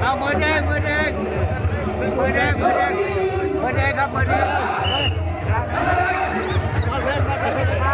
เอาเบอร์แดงเบอร์แดงเบอร์แดงเบอร์แดงเบอร์แดงครับเบอร์แง